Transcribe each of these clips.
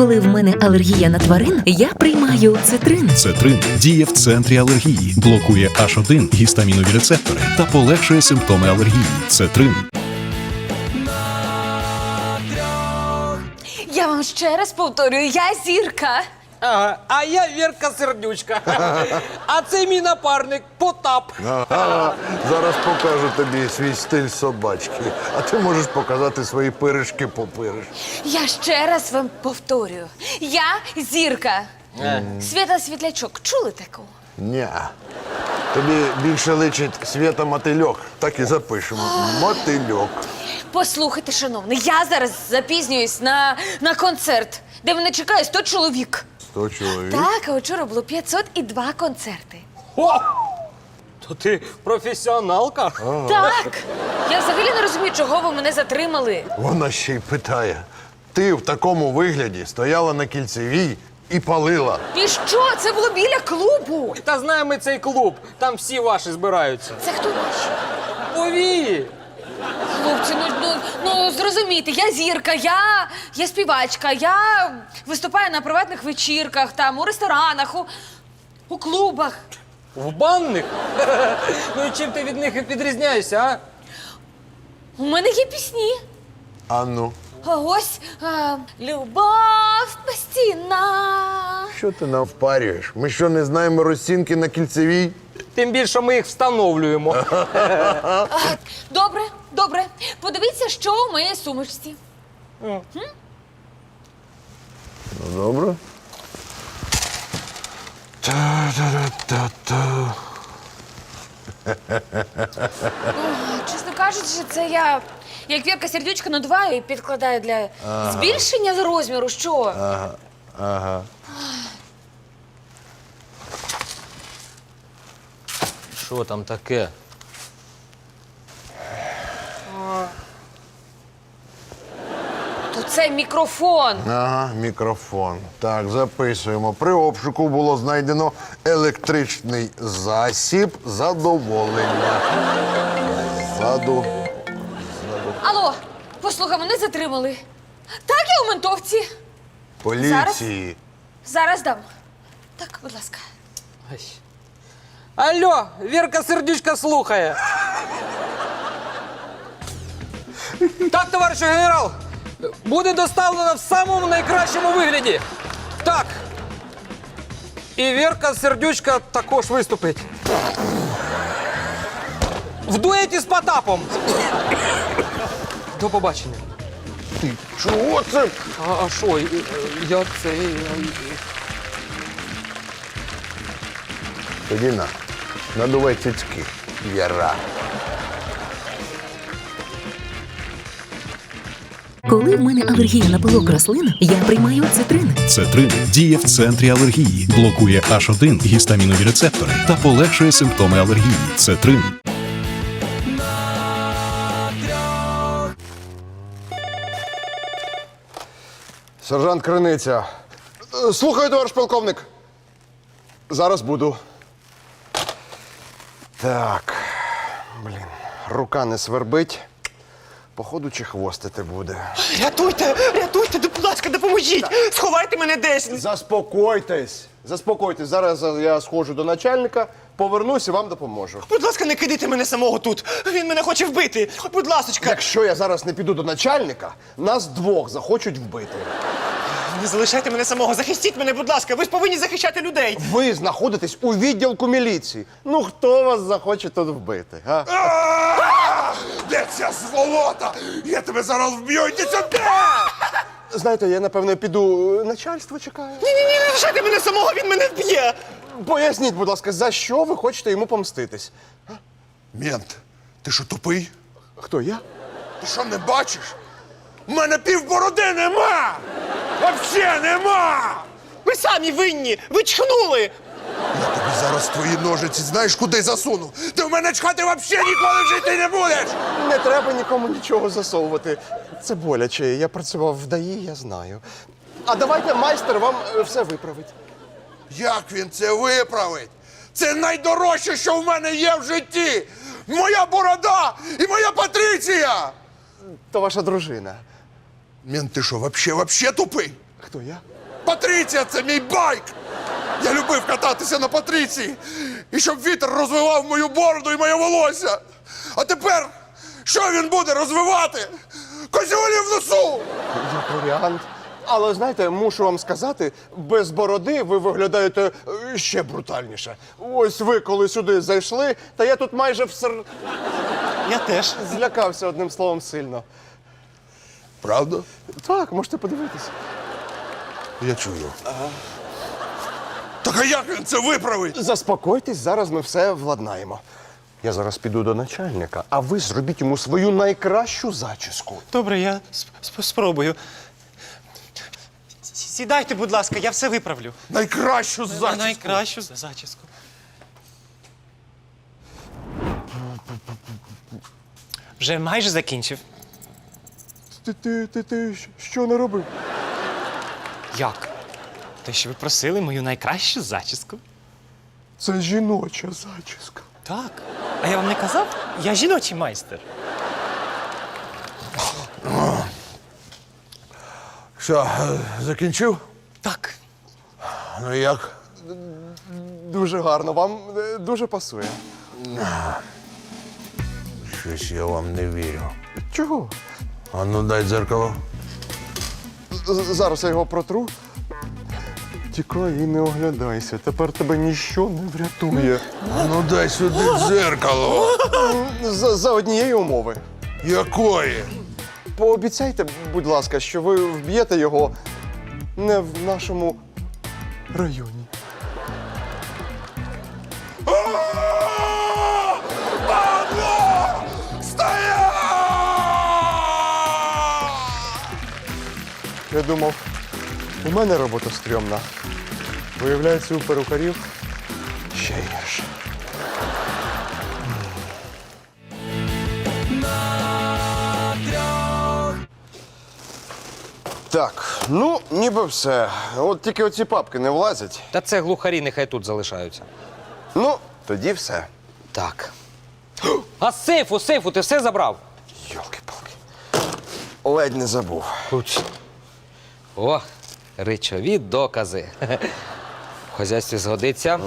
Коли в мене алергія на тварин, я приймаю цитрин. Цетрин діє в центрі алергії, блокує H1 гістамінові рецептори та полегшує симптоми алергії. Цетрин. Я вам ще раз повторюю, я зірка. Ага, а я Вірка Сердючка. А це мій напарник Потап. Ага, зараз покажу тобі свій стиль собачки, а ти можеш показати свої пиришки по пириш. Я ще раз вам повторюю. Я зірка. Свята Світлячок. Чули таку? Ня. Тобі більше личить Свята Мотильок. Так і запишемо. Мотильок. Послухайте, шановний, я зараз запізнююсь на, на концерт, де мене чекає 100 чоловік. Сто чоловік. Так, а вчора було 502 концерти. О! То ти професіоналка? Так. Я взагалі не розумію, чого ви мене затримали. Вона ще й питає. Ти в такому вигляді стояла на кільцевій і палила. І що? Це було біля клубу. Та знаємо ми цей клуб. Там всі ваші збираються. Це хто наші? Повії! Хлопці, ну, ну, ну зрозумійте, я зірка, я, я співачка, я виступаю на приватних вечірках, там, у ресторанах, у, у клубах. В банних? Ну і чим ти від них відрізняєшся, а? У мене є пісні. А ну, А ось а, любов постійна. що ти навпарюєш? Ми що не знаємо розцінки на кільцевій? Тим більше ми їх встановлюємо. А, добре, добре. Подивіться, що у моїй сумочці. Ну, добре. Та-та-та-та-та. Чесно кажучи, це я як Вірка сердючка надуваю і підкладаю для збільшення розміру. Що? Ага. Що там таке? То це мікрофон. Ага, мікрофон. Так, записуємо. При обшуку було знайдено електричний засіб задоволення. Заду. Алло, послухай, мене затримали. Так, я у ментовці. Поліції. Зараз дам. Так, будь ласка. Ай. Алло, Вірка Сердючка слухає. Так, товаришу генерал, буде доставлено в самому найкращому вигляді. Так. І Вірка Сердючка також виступить. В дуеті з Потапом. До побачення. Ти чого це? А, а що, я це. Тоді на. Надувай цицьки. Яра. Коли в мене алергія на пилок рослин, я приймаю цитрин. Цетрин діє в центрі алергії, блокує H1 гістамінові рецептори та полегшує симптоми алергії. Цетрин. Сержант Криниця. Е, Слухаю, товариш полковник. Зараз буду. Так. Блін, рука не свербить. Походу, чи хвостити буде. Рятуйте, рятуйте, будь ласка, допоможіть! Сховайте мене десь! Заспокойтесь. Заспокойтесь. Зараз я сходжу до начальника, повернусь і вам допоможу. Будь ласка, не кидайте мене самого тут! Він мене хоче вбити! Будь ласочка! Якщо я зараз не піду до начальника, нас двох захочуть вбити. Не залишайте мене самого, захистіть мене, будь ласка! Ви ж повинні захищати людей! Ви знаходитесь у відділку міліції. Ну хто вас захоче тут вбити? А? Де ця сволота? Я тебе зараз вб'ю, йди сюди! Знаєте, я напевно піду. Начальство чекає. Ні, ні, ні, не лишайте мене самого, він мене вб'є! Поясніть, будь ласка, за що ви хочете йому помститись? Мент, ти що тупий? Хто я? Ти що не бачиш? У мене півбороди нема! Вообще нема! Ви самі винні! Ви чхнули! Я тобі зараз твої ножиці знаєш куди засуну? Ти в мене чхати взагалі ніколи в житті не будеш! Не треба нікому нічого засовувати. Це боляче. Я працював в ДАІ, я знаю. А давайте майстер вам е, все виправить. Як він це виправить? Це найдорожче, що в мене є в житті! Моя борода і моя Патриція! То ваша дружина. Мент, ти що, вообще, вообще тупий? хто я? Патріція це мій байк! Я любив кататися на Патріції, і щоб вітер розвивав мою бороду і моє волосся. А тепер що він буде розвивати? Козюлі в носу! Як варіант. Але знаєте, мушу вам сказати, без бороди ви виглядаєте е, ще брутальніше. Ось ви коли сюди зайшли, та я тут майже всер... Я теж. злякався одним словом сильно. Правда? Так, можете подивитися. Я чую. Так а як він це виправить? Заспокойтесь, зараз ми все владнаємо. Я зараз піду до начальника, а ви зробіть йому свою найкращу зачіску. Добре, я сп- сп- спробую. С- Сідайте, будь ласка, я все виправлю. Найкращу зачіску. Найкращу зачіску. Вже майже закінчив. Ти, ти, ти, ти що не робив? Як? Те, що ви просили мою найкращу зачіску? Це жіноча зачіска. Так. А я вам не казав? Я жіночий майстер. Що, закінчив? Так. Ну як? Дуже гарно, вам е, дуже пасує. Щось я вам не вірю. Чого? А ну дай дзеркало. З- Зараз я його протру. Тікай і не оглядайся. Тепер тебе ніщо не врятує. А ну дай сюди дзеркало. За, за однієї умови. Якої? Пообіцяйте, будь ласка, що ви вб'єте його не в нашому районі. Я думав, у мене робота стрьомна. Виявляється, у перукарів ще гірше. Так, ну, ніби все. От тільки оці папки не влазять. Та це глухарі, нехай тут залишаються. Ну, тоді все. Так. А з сейфу, з сейфу, ти все забрав? Йолки-палки. Ледь не забув. Уч. О, речові докази. В хазяйстві згодиться.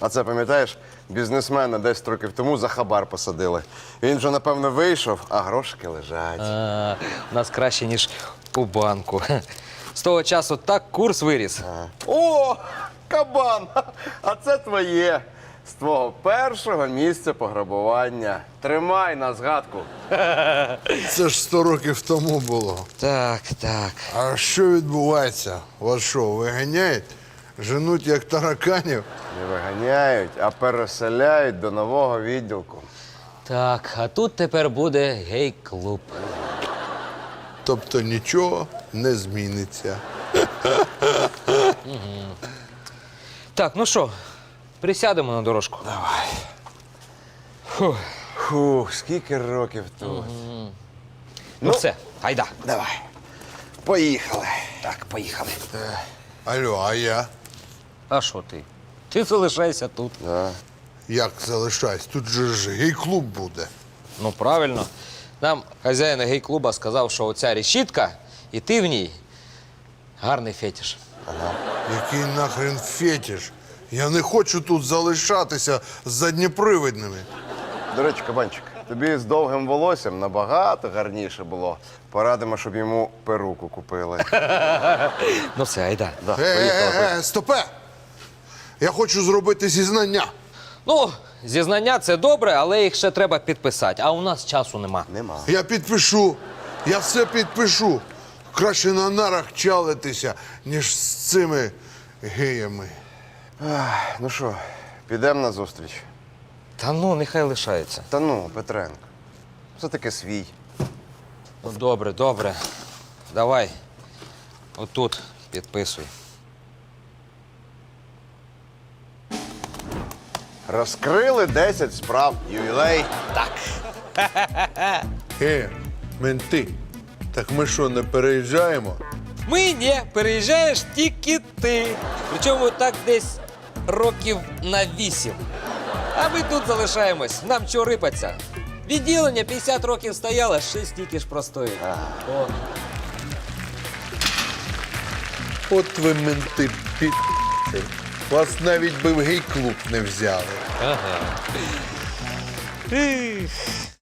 А це пам'ятаєш, бізнесмена 10 років тому за хабар посадили. Він вже, напевно, вийшов, а грошики лежать. А, у нас краще, ніж у банку. З того часу так курс виріс. О, кабан! А це твоє. З твого першого місця пограбування. Тримай на згадку. Це ж 100 років тому було. Так, так. А що відбувається? Вас що, виганяють? Женуть як тараканів? Не виганяють, а переселяють до нового відділку. Так, а тут тепер буде гей-клуб. Тобто нічого не зміниться. Так, ну що, присядемо на дорожку. Фух, скільки років тут. Ну, все, гайда. Давай. Поїхали. Так, поїхали. Алло, а я? А що ти? Ти залишайся тут. Як залишаюсь? Тут же ж гей-клуб буде. Ну, правильно. Нам хазяїн гей-клуба сказав, що оця решітка, і ти в ній гарний фетиш. Який нахрен фетиш? Я не хочу тут залишатися з задніпривидними. До речі, кабанчик, тобі з довгим волоссям набагато гарніше було. Порадимо, щоб йому перуку купили. Ну все, айда. Да, Е, поїхали. е, е, стопе! Я хочу зробити зізнання. Ну, зізнання це добре, але їх ще треба підписати, а у нас часу нема. Нема. Я підпишу. Я все підпишу. Краще на нарах чалитися, ніж з цими геями. Ну що, підемо на зустріч? Та ну, нехай лишається. Та ну, Петренко. Все-таки свій. Ну, добре, добре. Давай. Отут підписуй. Розкрили 10 справ. Ювілей. Так. Е, менти. Так ми що, не переїжджаємо? Ми ні, переїжджаєш тільки ти. Причому так десь років на вісім. А ми тут залишаємось. Нам чого рипаться? Відділення 50 років стояло, ще стільки ж простоїть. О. От ви менти пі... Вас навіть би в гей-клуб не взяли. Ага.